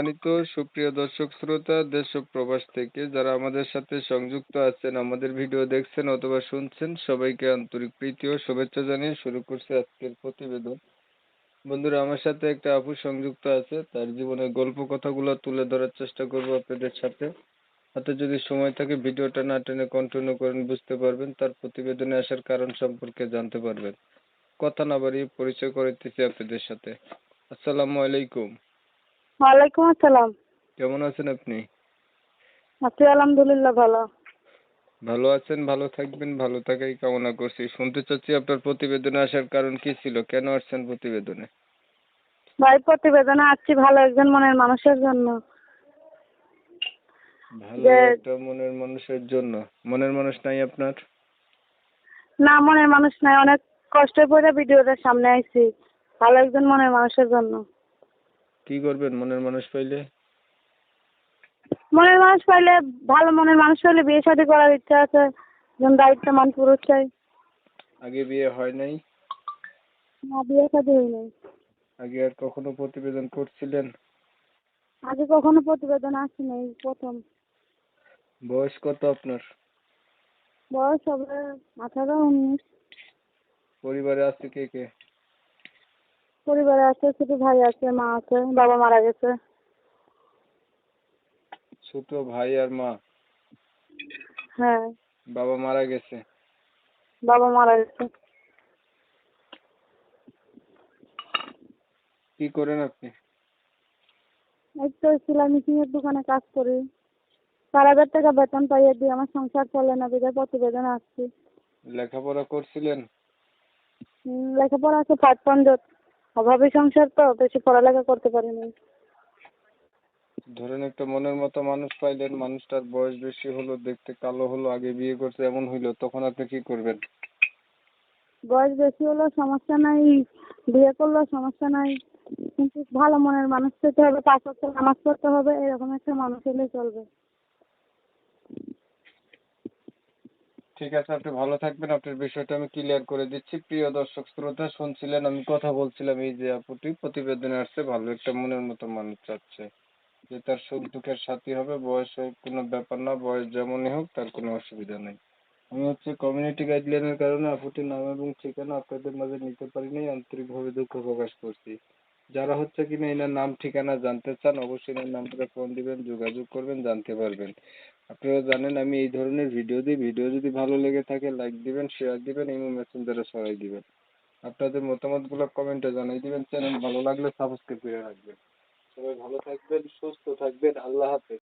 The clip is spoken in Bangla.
সম্মানিত সুপ্রিয় দর্শক শ্রোতা দেশ ও প্রবাস থেকে যারা আমাদের সাথে সংযুক্ত আছেন, আমাদের ভিডিও দেখছেন অথবা শুনছেন, সবাইকে আন্তরিক প্রীতি ও শুভেচ্ছা জানিয়ে শুরু করছি আজকের প্রতিবেদন। বন্ধুরা, আমার সাথে একটা আপু সংযুক্ত আছে, তার জীবনের গল্প কথাগুলো তুলে ধরার চেষ্টা করব আপনাদের সাথে। হাতে যদি সময় থাকে, ভিডিওটা না টেনে কন্টিনিউ করেন, বুঝতে পারবেন, তার প্রতিবেদনে আসার কারণ সম্পর্কে জানতে পারবেন। কথা না বাড়িয়ে পরিচয় করাইতেছি আপনাদের সাথে। আসসালামু আলাইকুম। ওয়ালাইকুম আসসালাম। কেমন আছেন আপনি? আছি আলহামদুলিল্লাহ ভালো। ভালো আছেন ভালো থাকবেন ভালো থাকাই কামনা করছি। শুনতে চাচ্ছি আপনার প্রতিবেদনে আসার কারণ কি ছিল? কেন আসছেন প্রতিবেদনে? ভাই প্রতিবেদনে আসছি ভালো একজন মনের মানুষের জন্য। ভালো একটা মনের মানুষের জন্য। মনের মানুষ নাই আপনার? না মনের মানুষ নাই। অনেক কষ্টে পড়ে ভিডিওটার সামনে আইছি। ভালো একজন মনের মানুষের জন্য। কি করবেন মনের মানুষ পাইলে? মনের মানুষ পাইলে ভালো মনের মানুষ হলে বিয়ে শাদী করার ইচ্ছা আছে একজন দায়িত্বমান পুরুষ চাই। আগে বিয়ে হয় নাই? না বিয়ে শাদী হই নাই। আগে আর কখনো প্রতিবেদন করছিলেন? আগে কখনো প্রতিবেদন আসি নাই প্রথম। বয়স কত আপনার? বয়স হবে আঠারো উনিশ। পরিবারে আছে কে কে? পরিবারে আছে ছোট ভাই আছে মা আছে বাবা মারা গেছে। ছোট ভাই আর মা? হ্যাঁ। বাবা মারা গেছে? বাবা মারা গেছে। কি করেন আপনি? এই তো সেলাই মেশিনের দোকানে কাজ করি। চার হাজার টাকা বেতন পাইয়ে দিই আমার সংসার চলে না বিধায় প্রতিবেদন আসছি। লেখাপড়া করছিলেন? লেখাপড়া আছে ফাইভ পয়েন্ট অভাবী সংসার তো বেশি পড়ালেখা করতে পারিনি ধরেন একটা মনের মতো মানুষ পাইলেন মানুষটার বয়স বেশি হলো দেখতে কালো হলো আগে বিয়ে করছে এমন হইল তখন আপনি কি করবেন? বয়স বেশি হলেও সমস্যা নাই বিয়ে করলেও সমস্যা নাই। কিন্তু ভালো মনের মানুষ পেতে হবে পাঁচ বছর নামাজ পড়তে হবে এরকম একটা মানুষ হলে চলবে। ঠিক আছে, আপনি ভালো থাকবেন। আপনার বিষয়টা আমি ক্লিয়ার করে দিচ্ছি। প্রিয় দর্শক, শ্রোতা, শুনছিলেন আমি কথা বলছিলাম এই যে আপুটি, প্রতিবেদনে আসছে, ভালো একটা মনের মতো মানুষ চাচ্ছে যে তার সুখ দুঃখের সাথী হবে বয়সের কোনো ব্যাপার না, বয়স যেমনই হোক, তার কোনো অসুবিধা নেই। আমি হচ্ছে কমিউনিটি গাইডলাইনের কারণে আপুটির নাম এবং ঠিকানা আপনাদের মাঝে নিতে পারিনি, আন্তরিকভাবে দুঃখ প্রকাশ করছি। যারা হচ্ছে কিনা এনার নাম, ঠিকানা জানতে চান, অবশ্যই এনার নাম্বারে ফোন দিবেন, যোগাযোগ করবেন, জানতে পারবেন। আপনারা জানেন আমি এই ধরনের ভিডিও দিই। ভিডিও যদি ভালো লেগে থাকে লাইক দিবেন শেয়ার দিবেন ইমো মেসেঞ্জারে ছড়াই দিবেন। আপনাদের মতামতগুলো কমেন্টে জানাই দিবেন। চ্যানেল ভালো লাগলে সাবস্ক্রাইব করে রাখবেন। সবাই ভালো থাকবেন, সুস্থ থাকবেন। আল্লাহ হাফেজ।